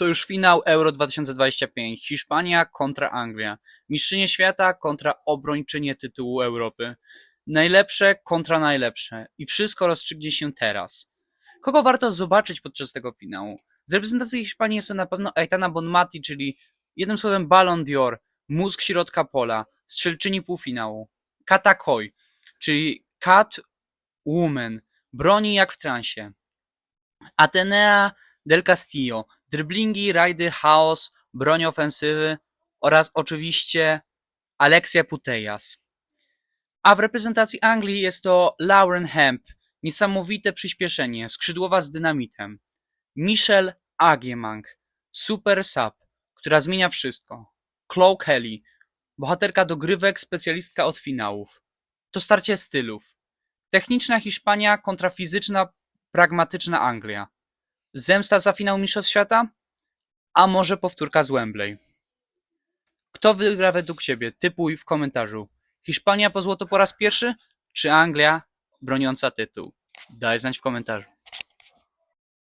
To już finał Euro 2025. Hiszpania kontra Anglia. Mistrzynie świata kontra obrończynie tytułu Europy. Najlepsze kontra najlepsze. I wszystko rozstrzygnie się teraz. Kogo warto zobaczyć podczas tego finału? Z reprezentacji Hiszpanii jest to na pewno Aitana Bonmati, czyli jednym słowem Ballon d'Or, mózg środka pola, strzelczyni półfinału. Kata Koi, czyli Cat Woman, broni jak w transie. Atenea del Castillo, driblingi, rajdy, chaos, broń ofensywy oraz oczywiście Alexia Putellas. A w reprezentacji Anglii jest to Lauren Hemp, niesamowite przyspieszenie, skrzydłowa z dynamitem. Michelle Agiemang, super sub, która zmienia wszystko. Chloe Kelly, bohaterka dogrywek, specjalistka od finałów. To starcie stylów. Techniczna Hiszpania kontra fizyczna, pragmatyczna Anglia. Zemsta za finał Mistrzostw Świata? A może powtórka z Wembley? Kto wygra według Ciebie? Typuj w komentarzu. Hiszpania po złoto po raz pierwszy? Czy Anglia broniąca tytuł? Daj znać w komentarzu.